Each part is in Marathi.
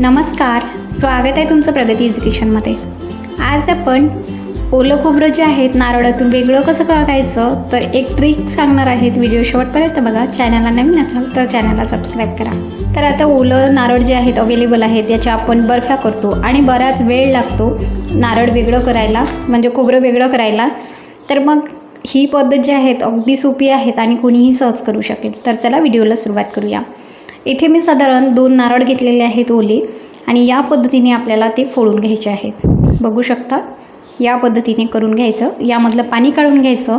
नमस्कार स्वागत आहे तुमचं प्रगती एज्युकेशनमध्ये. आज आपण ओलं खोबरं जे आहेत नारळातून वेगळं कसं करायचं तर एक ट्रिक सांगणार आहेत व्हिडिओ शेवटपर्यंत बघा. चॅनलला नवीन असाल तर चॅनलला सबस्क्राईब करा. तर आता ओलं नारळ जे आहेत अवेलेबल आहेत याच्या आपण बर्फ्या करतो आणि बराच वेळ लागतो नारळ वेगळं करायला म्हणजे खोबरं वेगळं करायला. तर मग ही पद्धत जी आहेत अगदी सोपी आहेत आणि कोणीही सहज करू शकेल. तर चला व्हिडिओला सुरुवात करूया. इथे मी साधारण दोन नारळ घेतलेले आहेत ओले आणि या पद्धतीने आपल्याला ते फोडून घ्यायचे आहेत. बघू शकता या पद्धतीने करून घ्यायचं. यामधलं पाणी काढून घ्यायचं.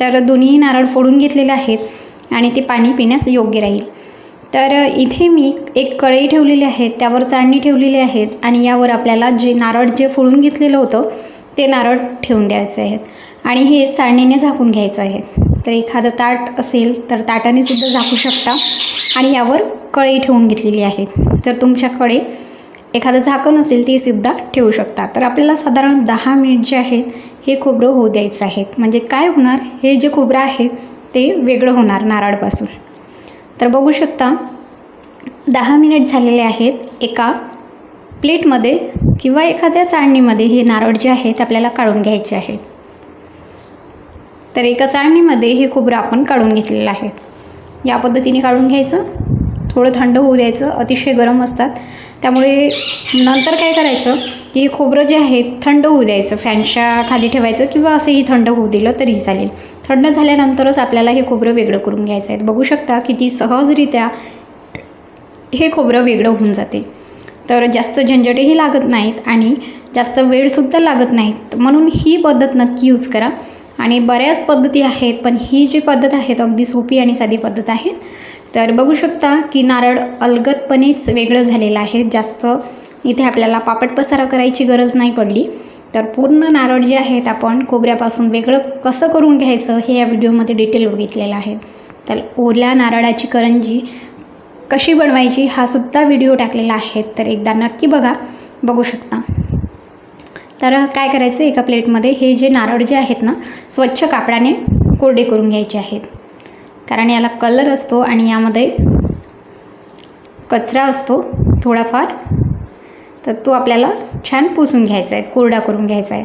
तर दोन्ही नारळ फोडून घेतलेले आहेत आणि ते पाणी पिण्यास योग्य राहील. तर इथे मी एक कढई ठेवलेली आहे त्यावर चाळणी ठेवलेली आहेत आणि यावर आपल्याला जे नारळ जे फोडून घेतलेलं होतं ते नारळ ठेवून द्यायचे आहेत. आणि हे चाळणीने झाकून घ्यायचं आहे. तर एखादं ताट असेल तर ताटाने सुद्धा झाकू शकता. आणि यावर कळी ठेवून घेतलेली आहे. जर तुमच्याकडे एखादं झाकण असेल ते सुद्धा ठेवू शकता. तर आपल्याला साधारण दहा मिनिट जे आहेत हे खोबरं होऊ द्यायचं आहे. म्हणजे काय होणार? हे जे खोबरं आहे ते वेगळं होणार नारळपासून. तर बघू शकता दहा मिनिट झालेले आहेत. एका प्लेटमध्ये किंवा एखाद्या चाळणीमध्ये हे नारळ जे आहेत आपल्याला काढून घ्यायचे आहेत. तर एका चाळणीमध्ये हे खोबरं आपण काढून घेतलेलं आहे. या पद्धतीने काढून घ्यायचं. थोडं थंड होऊ द्यायचं. अतिशय गरम असतात. त्यामुळे नंतर काय करायचं की हे खोबरं जे आहे थंड होऊ द्यायचं. फॅनच्या खाली ठेवायचं किंवा असंही थंड होऊ दिलं तरी चालेल. थंड झाल्यानंतरच आपल्याला हे खोबरं वेगळं करून घ्यायचं आहे. बघू शकता किती सहजरित्या हे खोबरं वेगळं होऊन जाते. तर जास्त झंझटही लागत नाहीत आणि जास्त वेळसुद्धा लागत नाहीत. म्हणून ही पद्धत नक्की यूज करा. आणि बऱ्याच पद्धती आहेत पण ही जी पद्धत आहेत अगदी सोपी आणि साधी पद्धत आहे तर बघू शकता की नारळ अलगदपणेच वेगळं झालेलं आहे. जास्त इथे आपल्याला पापड पसारा करायची गरज नाही पडली. तर पूर्ण नारळ जे आहेत आपण खोबऱ्यापासून वेगळं कसं करून घ्यायचं हे या व्हिडिओमध्ये डिटेल बघितलेलं आहे. तर ओल्या नारळाची करंजी कशी बनवायची हा सुद्धा व्हिडिओ टाकलेला आहे. तर एकदा नक्की बघा. बघू शकता. तर काय करायचं एका प्लेटमध्ये हे जे नारळ जे आहेत ना स्वच्छ कापडाने कोरडे करून घ्यायचे आहेत. कारण याला कलर असतो आणि यामध्ये कचरा असतो थोडाफार तर तो आपल्याला छान पुसून घ्यायचा आहे कोरडा करून घ्यायचा आहे.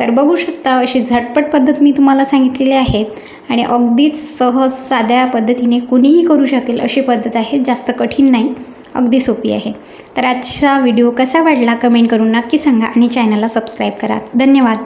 तर बघू शकता अशी झटपट पद्धत मी तुम्हाला सांगितलेली आहेत आणि अगदीच सहज साध्या पद्धतीने कुणीही करू शकेल अशी पद्धत आहे जास्त कठीण नाही. अगदी सोपी आहे. तर आजचा व्हिडिओ कसा वाटला कमेंट करून नक्की सांगा आणि चॅनलला सबस्क्राईब करा. धन्यवाद.